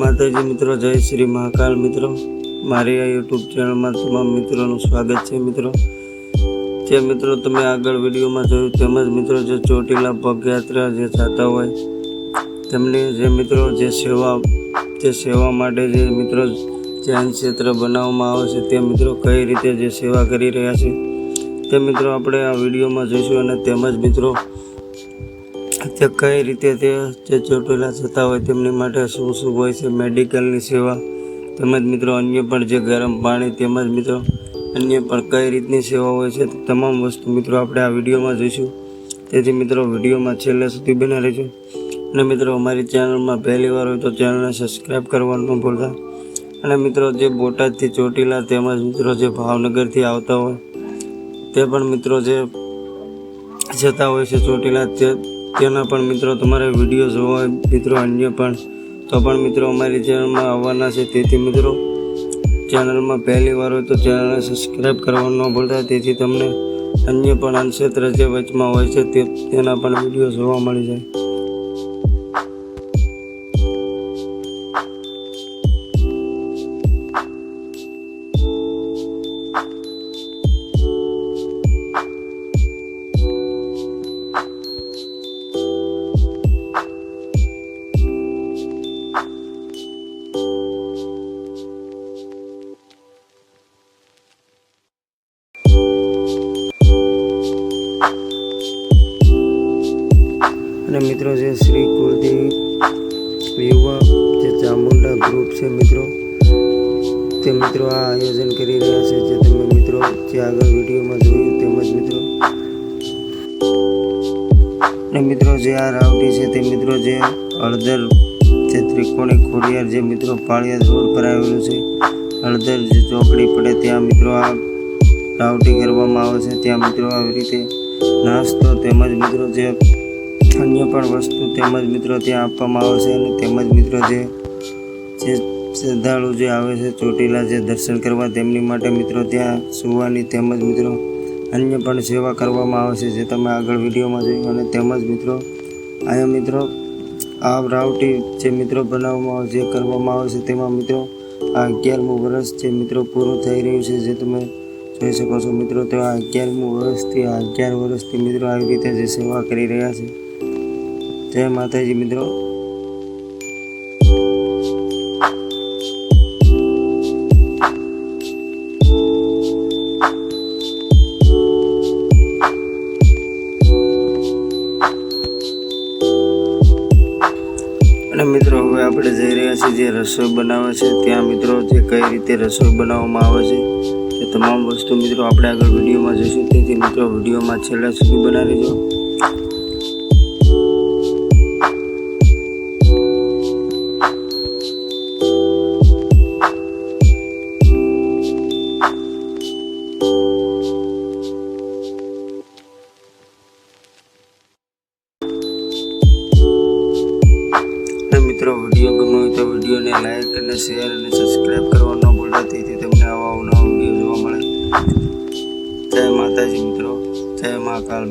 માતાજી મિત્રો, જય શ્રી મહાકાલ મિત્રો. મારી આ યુટ્યુબ ચેનલમાં તમામ મિત્રોનું સ્વાગત છે મિત્રો. જે મિત્રો તમે આગળ વિડીયોમાં જોયું તેમજ મિત્રો, જે ચોટીલા પગયાત્રા જે જતા હોય, તેમને જે મિત્રો જે સેવા જે સેવા માટે જે મિત્રો જૈન ક્ષેત્ર બનાવવામાં આવે છે, તે મિત્રો કઈ રીતે જે સેવા કરી રહ્યા છે, તે મિત્રો આપણે આ વિડીયોમાં જોઈશું અને તેમજ મિત્રો તે કઈ રીતે તે જે ચોટીલા જતા હોય તેમની માટે શું શું હોય છે, મેડિકલની સેવા, તેમજ મિત્રો અન્ય પણ જે ગરમ પાણી, તેમજ મિત્રો અન્ય પણ કઈ રીતની સેવા હોય છે તમામ વસ્તુ મિત્રો આપણે આ વિડીયોમાં જોઈશું. તેથી મિત્રો વિડીયોમાં છેલ્લે સુધી બના રહેજો. અને મિત્રો અમારી ચેનલમાં પહેલી વાર હોય તો ચેનલને સબસ્ક્રાઈબ કરવાનું ન ભૂલતા. અને મિત્રો જે બોટાદથી ચોટીલા તેમજ મિત્રો જે ભાવનગરથી આવતા હોય, તે પણ મિત્રો જે જતા હોય છે ચોટીલા, તે તેના પણ મિત્રો તમારે વીડિયો જોવા મિત્રો અન્ય પણ. તો પણ મિત્રો અમારી ચેનલમાં આવવાના છે. તેથી મિત્રો ચેનલમાં પહેલી વાર હોય તો ચેનલને સબસ્ક્રાઈબ કરવાનું ન ભૂલતા. તેથી તમને અન્ય પણ અનક્ષેત્ર જે વચમાં હોય છે તે, તેના પણ વીડિયો જોવા મળી જાય. મિત્રો જે શ્રી કુલદેવી યુવા, જે ચામુંડા ગ્રુપ છે મિત્રો. તે મિત્રો આ આયોજન કરી રહ્યા છે, જે તમે મિત્રો જે આગળ વિડીયોમાં જોયું તેમજ મિત્રો. અને મિત્રો, જે આ રાવટી છે તે મિત્રો જે હળદર જે ત્રિકોણી ખોડિયાર જે મિત્રો પાળિયા રોડ પર આવેલું છે. હળદર જે ચોકડી પડે ત્યાં મિત્રો આ રાવટી કરવામાં આવે છે. ત્યાં મિત્રો આવી રીતે નાસ્તો તેમજ મિત્રો જે અન્ય પણ વસ્તુ તેમજ મિત્રો ત્યાં આપવામાં આવે છે અને તેમજ મિત્રો જે જે શ્રદ્ધાળુ જે આવે છે, ચોટીલા જે દર્શન કરવા તેમની માટે મિત્રો ત્યાં સુવાની તેમજ મિત્રો અન્ય પણ સેવા કરવામાં આવે છે જે તમે આગળ વિડીયોમાં જોયું અને તેમજ મિત્રો અહીંયા મિત્રો આ રાવટી જે મિત્રો બનાવવામાં આવે, જે કરવામાં આવે છે તેમાં મિત્રો આ અગિયારમું વર્ષ જે મિત્રો પૂરું થઈ રહ્યું છે જે તમે જોઈ શકો છો મિત્રો, તો આ અગિયારમું વર્ષથી, આ અગિયાર વર્ષથી મિત્રો આવી રીતે જે સેવા કરી રહ્યા છે. જય માતાજી મિત્રો. અને મિત્રો, હવે આપણે જઈ રહ્યા છીએ જે રસોઈ બનાવે છે. ત્યાં મિત્રો જે કઈ રીતે રસોઈ બનાવવામાં આવે છે તે તમામ વસ્તુ મિત્રો આપણે આગળ વિડીયોમાં જોઈશું. તેથી મિત્રો, વિડીયોમાં છેલ્લા સુધી બનાવી દેજો લાઈક અને શેર અને સબસ્ક્રાઈબ કરવા ન તમને આવા નવા વીડિયો જોવા મળે. જય માતાજી મિત્રો, જય મહાકાલ